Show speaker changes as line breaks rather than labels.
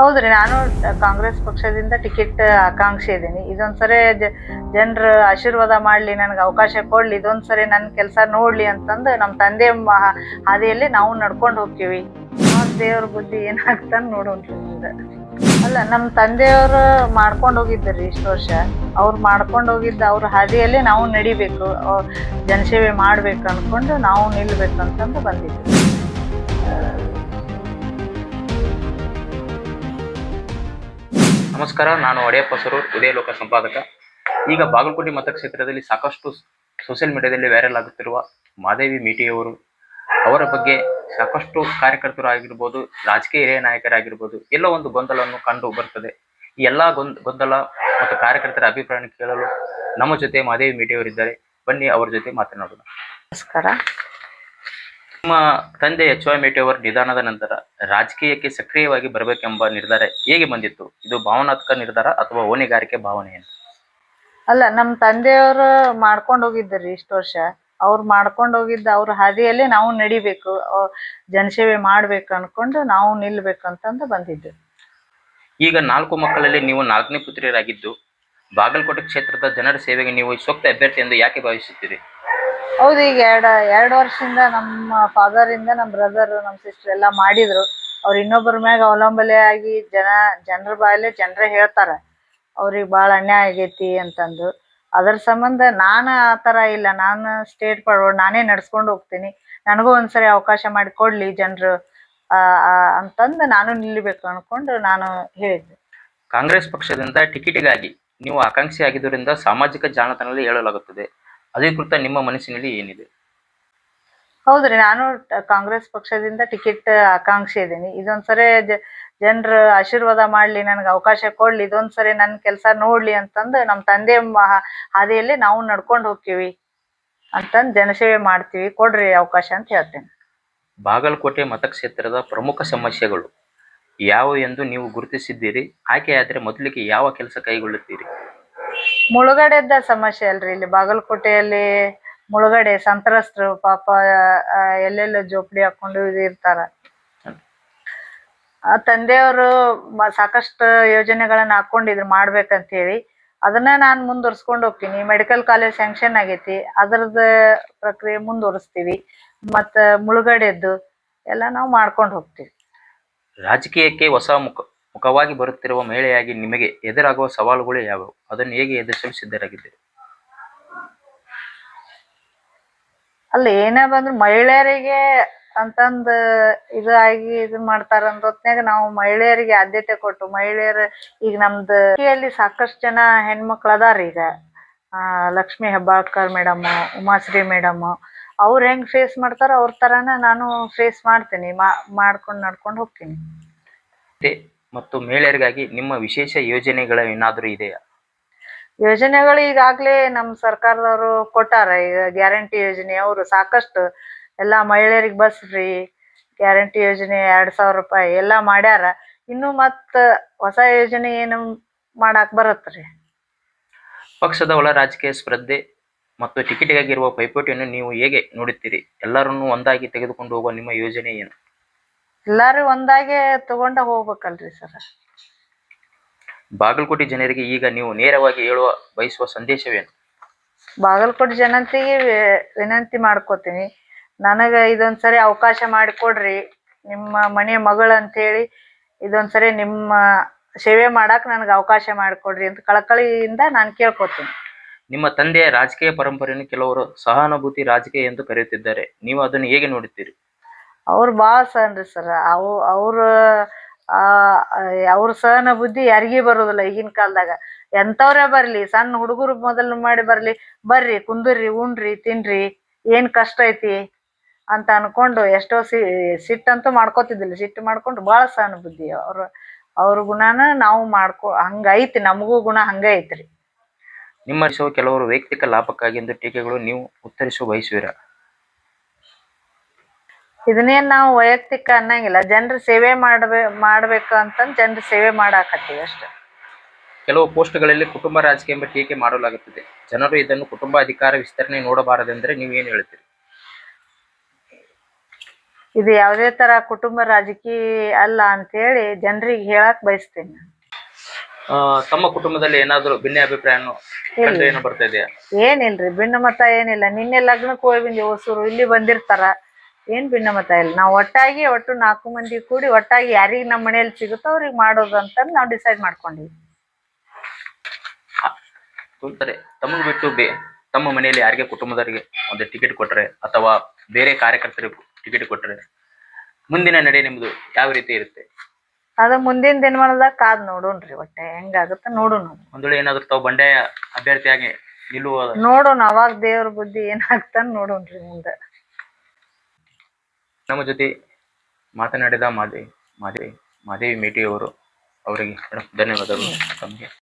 ಹೌದ್ರಿ, ನಾನು ಕಾಂಗ್ರೆಸ್ ಪಕ್ಷದಿಂದ ಟಿಕೆಟ್ ಆಕಾಂಕ್ಷಿ ಇದ್ದೀನಿ. ಇದೊಂದ್ಸರಿ ಜನರ ಆಶೀರ್ವಾದ ಮಾಡ್ಲಿ, ನನಗೆ ಅವಕಾಶ ಕೊಡ್ಲಿ, ಇದೊಂದ್ಸರಿ ನನ್ನ ಕೆಲಸ ನೋಡ್ಲಿ ಅಂತಂದು ನಮ್ಮ ತಂದೆ ಹಾದಿಯಲ್ಲಿ ನಾವು ನಡ್ಕೊಂಡು ಹೋಗ್ತೀವಿ. ದೇವ್ರ ಬುದ್ಧಿ ಏನಾಗ್ತ ನೋಡೋಣ ಅಲ್ಲ ನಮ್ಮ ತಂದೆಯವರು ಮಾಡ್ಕೊಂಡು ಹೋಗಿದ್ದರಿ ಇಷ್ಟು ವರ್ಷ. ಅವ್ರು ಮಾಡ್ಕೊಂಡು ಹೋಗಿದ್ದ ಅವ್ರ ಹಾದಿಯಲ್ಲಿ ನಾವು ನಡಿಬೇಕು. ಜನಸೇವೆ ಮಾಡ್ಬೇಕು ಅನ್ಕೊಂಡು ನಾವು ನಿಲ್ಬೇಕು ಅಂತಂದು ಬಂದಿದ್ವಿ
ನಮಸ್ಕಾರ, ನಾನು ಒಡೆಯಪ್ಪ ಸರೂರ್ ಉದಯ ಲೋಕ ಸಂಪಾದಕ. ಈಗ ಬಾಗಲಕೋಟೆ ಮತಕ್ಷೇತ್ರದಲ್ಲಿ ಸಾಕಷ್ಟು ಸೋಷಿಯಲ್ ಮೀಡಿಯಾದಲ್ಲಿ ವೈರಲ್ ಆಗುತ್ತಿರುವ ಮಾದೇವಿ ಮೀಟಿಯವರು. ಅವರ ಬಗ್ಗೆ ಸಾಕಷ್ಟು ಕಾರ್ಯಕರ್ತರು ಆಗಿರ್ಬೋದು ರಾಜಕೀಯ ಹಿರಿಯ ನಾಯಕರಾಗಿರ್ಬೋದು, ಎಲ್ಲ ಒಂದು ಗೊಂದಲವನ್ನು ಕಂಡು ಬರ್ತದೆ. ಈ ಎಲ್ಲ ಗೊಂದ, ಗೊಂದಲ ಮತ್ತು ಕಾರ್ಯಕರ್ತರ ಅಭಿಪ್ರಾಯ ಕೇಳಲು ನಮ್ಮ ಜೊತೆ ಮಾದೇವಿ ಮೀಟಿಯವರಿದ್ದಾರೆ ಬನ್ನಿ, ಅವರ ಜೊತೆ ಮಾತನಾಡೋಣ.
ನಮಸ್ಕಾರ.
ನಿಮ್ಮ ತಂದೆ ಎಚ್ ವೈ ಮೇಟಿಯವರ ನಿಧನದ ನಂತರ ರಾಜಕೀಯಕ್ಕೆ ಸಕ್ರಿಯವಾಗಿ ಬರಬೇಕೆಂಬ ನಿರ್ಧಾರ ಹೇಗೆ ಬಂದಿತ್ತು? ಇದು ಭಾವನಾತ್ಮಕ ನಿರ್ಧಾರ ಅಥವಾ ಹೊಣೆಗಾರಿಕೆ ಭಾವನೆ?
ಅಲ್ಲ ನಮ್ಮ ತಂದೆಯವರು ಮಾಡ್ಕೊಂಡು ಹೋಗಿದ್ದರು ಇಷ್ಟು ವರ್ಷ. ಅವ್ರು ಮಾಡ್ಕೊಂಡು ಹೋಗಿದ್ದ ಅವ್ರ ಹಾದಿಯಲ್ಲೇ ನಾವು ನಡಿಬೇಕು. ಅವ್ರ್ ಜನಸೇವೆ ಮಾಡ್ಬೇಕು ಅನ್ಕೊಂಡು ನಾವು ನಿಲ್ಬೇಕು ಅಂತಂದು ಬಂದಿದ್ದು.
ಈಗ ನಾಲ್ಕು ಮಕ್ಕಳಲ್ಲಿ ನೀವು ನಾಲ್ಕನೇ ಪುತ್ರಿಯರಾಗಿದ್ದು ಬಾಗಲಕೋಟೆ ಕ್ಷೇತ್ರದ ಜನರ ಸೇವೆಗೆ ನೀವು ಸೂಕ್ತ ಅಭ್ಯರ್ಥಿ ಎಂದು ಯಾಕೆ ಭಾವಿಸುತ್ತೀರಿ?
ಹೌದು, ಈಗ ಎರಡ, ಎರಡು ವರ್ಷದಿಂದ ನಮ್ಮ ಫಾದರ್ ಇಂದ ನಮ್ಮ ಬ್ರದರ್ ನಮ್ಮ ಸಿಸ್ಟರ್ ಎಲ್ಲ ಮಾಡಿದ್ರು. ಅವ್ರ ಇನ್ನೊಬ್ಬರ ಮ್ಯಾಗ ಅವಲಂಬನೆ ಆಗಿ ಜನ, ಜನರ ಬಾಯಲ್ಲಿ ಜನರೇ ಹೇಳ್ತಾರೆ, ಅವ್ರಿಗೆ ಬಾಳ ಅನ್ಯಾಯ ಆಗೈತಿ ಅಂತಂದು. ಅದ್ರ ಸಂಬಂಧ ನಾನು ಆ ಥರ ಇಲ್ಲ, ನಾನು ಸ್ಟೇಟ್ ಫಾರ್ವರ್ಡ್ ನಾನೇ ನಡ್ಸ್ಕೊಂಡು ಹೋಗ್ತೀನಿ. ನನಗೂ ಒಂದ್ಸರಿ ಅವಕಾಶ ಮಾಡಿ ಕೊಡ್ಲಿ ಜನರು ಅಂತಂದು ನಾನು ನಿಲ್ಲಬೇಕು ಅನ್ಕೊಂಡು ನಾನು ಹೇಳಿದ್ದೆ.
ಕಾಂಗ್ರೆಸ್ ಪಕ್ಷದಿಂದ ಟಿಕೆಟಿಗಾಗಿ ನೀವು ಆಕಾಂಕ್ಷಿ ಆಗಿದ್ದರಿಂದ ಸಾಮಾಜಿಕ ಜಾಲತಾಣದಲ್ಲಿ ಹೇಳಲಾಗುತ್ತದೆ. ಅಧಿಕೃತ ನಿಮ್ಮ ಮನಸ್ಸಿನಲ್ಲಿ ಏನಿದೆ?
ಹೌದ್ರಿ ನಾನು ಕಾಂಗ್ರೆಸ್ ಪಕ್ಷದಿಂದ ಟಿಕೆಟ್ ಆಕಾಂಕ್ಷಿ ಇದ್ದೀನಿ. ಇದೊಂದ್ಸರಿ ಜನರ ಆಶೀರ್ವಾದ ಮಾಡ್ಲಿ ನನಗೆ ಅವಕಾಶ ಕೊಡ್ಲಿ ಇದೊಂದ್ಸರಿ ನನ್ನ ಕೆಲಸ ನೋಡ್ಲಿ ಅಂತಂದು ನಮ್ಮ ತಂದೆ ಹಾದಿಯಲ್ಲಿ ನಾವು ನಡ್ಕೊಂಡು ಹೋಗ್ತೀವಿ ಅಂತಂದು ಜನಸೇವೆ ಮಾಡ್ತೀವಿ ಕೊಡ್ರಿ ಅವಕಾಶ ಅಂತ ಹೇಳ್ತೇನೆ.
ಬಾಗಲಕೋಟೆ ಮತಕ್ಷೇತ್ರದ ಪ್ರಮುಖ ಸಮಸ್ಯೆಗಳು. ಯಾವ ಎಂದು ನೀವು ಗುರುತಿಸಿದ್ದೀರಿ? ಆಯ್ಕೆಯಾದರೆ ಮೊದಲಿಗೆ ಯಾವ ಕೆಲಸ ಕೈಗೊಳ್ಳುತ್ತೀರಿ?
ಮುಳುಗಡೆದ ಸಮಸ್ಯೆ ಅಲ್ರಿ ಇಲ್ಲಿ ಬಾಗಲಕೋಟೆಯಲ್ಲಿ ಮುಳುಗಡೆ ಸಂತ್ರಸ್ತರು ಪಾಪ ಎಲ್ಲೆಲ್ಲ ಜೋಪಡಿ ಹಾಕೊಂಡು ಇರ್ತಾರ. ಆ ತಂದೆಯವರು ಸಾಕಷ್ಟು ಯೋಜನೆಗಳನ್ನ ಹಾಕೊಂಡಿದ್ರು ಮಾಡ್ಬೇಕಂತ ಹೇಳಿ ಅದನ್ನ ನಾನು ಮುಂದುವರ್ಸ್ಕೊಂಡು ಹೋಗ್ತೀನಿ. ಮೆಡಿಕಲ್ ಕಾಲೇಜ್ ಸ್ಯಾಂಕ್ಷನ್ ಆಗೈತಿ. ಅದರದ ಪ್ರಕ್ರಿಯೆ ಮುಂದುವರಿಸ್ತೀವಿ. ಮತ್ತ ಮುಳುಗಡೆದ್ದು ಎಲ್ಲ ನಾವು ಮಾಡ್ಕೊಂಡು ಹೋಗ್ತೀವಿ.
ರಾಜಕೀಯಕ್ಕೆ ಹೊಸ ಮುಖ ಮುಖವಾಗಿ ಬರುತ್ತಿರುವ ಮಹಿಳೆಯಾಗಿ ನಿಮಗೆ ಎದುರಾಗುವ ಸವಾಲುಗಳು ಯಾವುವು? ಅದನ್ನು ಹೇಗೆ ಎದುರಿಸಲು ಸಿದ್ಧರಾಗಿದ್ದೀರಿ?
ಅಲ್ಲಿ ಏನೇ ಬಂದ್ರು ಮಹಿಳೆಯರಿಗೆ ಅಂತಂದ ಇದು ಆಗಿ ಇದು ಮಾಡ್ತಾರ ಹೊತ್ನ್ಯಾಗ ನಾವು ಮಹಿಳೆಯರಿಗೆ ಆದ್ಯತೆ ಕೊಟ್ಟು ಮಹಿಳೆಯರ ಈಗ ನಮ್ದು ಅಲ್ಲಿ ಸಾಕಷ್ಟು ಜನ ಹೆಣ್ಮಕ್ಳು ಅದಾರ ಈಗ. ಲಕ್ಷ್ಮಿ ಹೆಬ್ಬಾಳ್ಕರ್ ಮೇಡಮ್ ಉಮಾಶ್ರೀ ಮೇಡಮ್ ಅವ್ರು ಹೆಂಗ್ ಫೇಸ್ ಮಾಡ್ತಾರೋ ಅವ್ರ ತರಾನ ನಾನು ಫೇಸ್ ಮಾಡ್ತೀನಿ ಮಾಡ್ಕೊಂಡು ನಡ್ಕೊಂಡು ಹೋಗ್ತೀನಿ.
ಮತ್ತೆ ಮಹಿಳೆಯರಿಗಾಗಿ ನಿಮ್ಮ ವಿಶೇಷ ಯೋಜನೆಗಳ ಏನಾದರೂ ಇದೆಯಾ?
ಯೋಜನೆಗಳು ಈಗಾಗಲೇ ನಮ್ಮ ಸರ್ಕಾರದವರು ಕೊಟ್ಟಾರ. ಈಗ ಗ್ಯಾರಂಟಿ ಯೋಜನೆ ಅವರು ಸಾಕಷ್ಟು ಎಲ್ಲ ಮಹಿಳೆಯರಿಗೆ ಬಸ್ ಫ್ರೀ ಗ್ಯಾರಂಟಿ ಯೋಜನೆ ಎರಡು ಸಾವಿರ ರೂಪಾಯಿ ಎಲ್ಲ ಮಾಡ್ಯಾರ. ಇನ್ನು ಮತ್ತೆ ಹೊಸ ಯೋಜನೆ ಏನು ಮಾಡಾಕ್ ಬರತ್ರಿ?
ಪಕ್ಷದ ಒಳ ರಾಜಕೀಯ ಸ್ಪರ್ಧೆ ಮತ್ತು ಟಿಕೆಟ್ಗಾಗಿರುವ ಪೈಪೋಟಿಯನ್ನು ನೀವು ಹೇಗೆ ನೋಡುತ್ತೀರಿ? ಎಲ್ಲರನ್ನೂ ಒಂದಾಗಿ ತೆಗೆದುಕೊಂಡು ಹೋಗುವ ನಿಮ್ಮ ಯೋಜನೆ ಏನು?
ಎಲ್ಲಾರು ಒಂದಾಗೆ ತಗೊಂಡ ಹೋಗ್ಬೇಕಲ್ರಿ ಸರ್.
ಬಾಗಲಕೋಟೆ ಜನರಿಗೆ ಈಗ ನೀವು ನೇರವಾಗಿ ಹೇಳುವ ಬಯಸುವ ಸಂದೇಶವೇನು?
ಬಾಗಲಕೋಟೆ ಜನತೆಗೆ ವಿ- ವಿನಂತಿ ಮಾಡ್ಕೋತೀನಿ. ನನಗೆ ಇದೊಂದ್ಸರಿ ಅವಕಾಶ ಮಾಡಿಕೊಡ್ರಿ. ನಿಮ್ಮ ಮನೆಯ ಮಗಳು ಅಂತೇಳಿ ಇದೊಂದ್ಸರಿ ನಿಮ್ಮ ಸೇವೆ ಮಾಡಕ್ ನನಗೆ ಅವಕಾಶ ಮಾಡಿಕೊಡ್ರಿ ಅಂತ ಕಳಕಳಿಯಿಂದ ನಾನು ಕೇಳ್ಕೊತೀನಿ.
ನಿಮ್ಮ ತಂದೆಯ ರಾಜಕೀಯ ಪರಂಪರೆಯನ್ನು ಕೆಲವರು ಸಹಾನುಭೂತಿ ರಾಜಕೀಯ ಎಂದು ಕರೆಯುತ್ತಿದ್ದಾರೆ. ನೀವು ಅದನ್ನು ಹೇಗೆ ನೋಡುತ್ತೀರಿ?
ಅವ್ರು ಭಾಳ ಸಹನ್ರಿ ಸರ್ ಅವು, ಅವ್ರ ಅವ್ರ ಸಹನ ಬುದ್ಧಿ ಯಾರಿಗೂ ಬರೋದಿಲ್ಲ ಈಗಿನ ಕಾಲದಾಗ. ಎಂಥವ್ರೇ ಬರಲಿ, ಸಣ್ಣ ಹುಡುಗರು ಮೊದಲು ಮಾಡಿ ಬರಲಿ, ಬರ್ರಿ ಕುಂದುರ್ರಿ ಉಣ್ರಿ, ತಿನ್ರಿ, ಏನ್ ಕಷ್ಟ ಐತಿ ಅಂತ ಅನ್ಕೊಂಡು ಎಷ್ಟೋ ಸಿ ಸಿಟ್ಟಂತೂ ಮಾಡ್ಕೋತಿದ್ದಿಲ್ಲ. ಸಿಟ್ಟು ಮಾಡ್ಕೊಂಡು ಭಾಳ ಸಹನ ಬುದ್ಧಿ ಅವ್ರ. ಅವ್ರ ಗುಣನ ನಾವು ಮಾಡ್ಕೊ ಹಂಗೈತಿ ನಮಗೂ ಗುಣ ಹಂಗ ಐತ್ರಿ.
ನಿಮ್ಮ ಕೆಲವರು ವೈಯಕ್ತಿಕ ಲಾಭಕ್ಕಾಗಿ ಎಂದು ಟೀಕೆಗಳು ನೀವು ಉತ್ತರಿಸುವ ಬಯಸುವಿರ?
ಇದನ್ನೇನ್ ನಾವು ವೈಯಕ್ತಿಕ ಅನ್ನಂಗಿಲ್ಲ. ಜನರ ಸೇವೆ ಮಾಡ್ಬೇ ಮಾಡ್ಬೇಕು ಅಂತಂದ್ ಜನರ ಸೇವೆ ಮಾಡಾಕತ್ತೀವಿ ಅಷ್ಟೇ.
ಕೆಲವು ಪೋಸ್ಟ್ಗಳಲ್ಲಿ ಕುಟುಂಬ ರಾಜಕೀಯ ಎಂಬ ಟೀಕೆ ಮಾಡಲಾಗುತ್ತದೆ. ಜನರು ಇದನ್ನು ಕುಟುಂಬ ಅಧಿಕಾರ ವಿಸ್ತರಣೆ ನೋಡಬಾರದೆಂದರೆ ನೀವು ಏನು ಹೇಳ್ತೀರಿ
ಇದು ಯಾವುದೇ ತರ ಕುಟುಂಬ ರಾಜಕೀಯ ಅಲ್ಲ ಅಂತೇಳಿ ಜನರಿಗೆ ಹೇಳಕ್ ಬಯಸ್ತೇನೆ.
ಆ, ತಮ್ಮ ಕುಟುಂಬದಲ್ಲಿ ಏನಾದ್ರು ಭಿನ್ನ ಅಭಿಪ್ರಾಯ ಕಂಡು ಭಿನ್ನ ಬರ್ತಾ ಇದೆಯಾ?
ಏನಿಲ್ರಿ ಭಿನ್ನಮತ ಏನಿಲ್ಲ. ನಿನ್ನೆ ಲಗ್ನಕ್ಕೆ ಹೋಗಿ ಬಂದಿ ಹೊಸೂರು. ಇಲ್ಲಿ ಬಂದಿರ್ತಾರ. ಏನ್ ಭಿನ್ನಮತ ಇಲ್ಲ. ನಾವು ಒಟ್ಟಾಗಿ ಒಟ್ಟು ನಾಲ್ಕು ಮಂದಿ ಕೂಡಿ ಒಟ್ಟಾಗಿ ಯಾರಿಗೆ ನಮ್ಮ ಮನೆಯಲ್ಲಿ ಸಿಗುತ್ತೋ ಅವ್ರಿಗೆ ಮಾಡೋದು ಅಂತ ನಾವು ಡಿಸೈಡ್ ಮಾಡ್ಕೊಂಡಿವಿ.
ತಮಗೆ ಬಿಟ್ಟು ಬೇ ತಮ್ಮ ಮನೆಯಲ್ಲಿ ಯಾರಿಗೆ ಕುಟುಂಬದವರಿಗೆ ಒಂದು ಟಿಕೆಟ್ ಕೊಟ್ರೆ ಅಥವಾ ಬೇರೆ ಕಾರ್ಯಕರ್ತರಿಗೆ ಟಿಕೆಟ್ ಕೊಟ್ರೆ ಮುಂದಿನ ನಡೆ ನಿಮ್ದು ಯಾವ ರೀತಿ ಇರುತ್ತೆ?
ಅದ ಮುಂದಿನ ದಿನಮಾನದಾಗ ಕಾದ್ ನೋಡೋಣ್ರಿ ಒಟ್ಟೆ. ಹೆಂಗಾಗುತ್ತೆ ನೋಡೋಣ.
ಒಂದ್ ವೇಳೆ ಏನಾದ್ರು ತಾವು ಬಂಡಾಯ ಅಭ್ಯರ್ಥಿಯಾಗಿ ನಿಲ್ಲುವ
ನೋಡೋಣ ಅವಾಗ ದೇವ್ರ ಬುದ್ಧಿ ಏನಾಗ್ತಾನ ನೋಡೋಣ್ರಿ ಮುಂದೆ.
ನಮ್ಮ ಜೊತೆ ಮಾತನಾಡಿದ ಮಾದೇವಿ ಮಾದೇವಿ ಮಾದೇವಿ ಮೇಟಿ ಅವರು ಅವರಿಗೆ ಧನ್ಯವಾದಗಳು. ತಮಗೆ.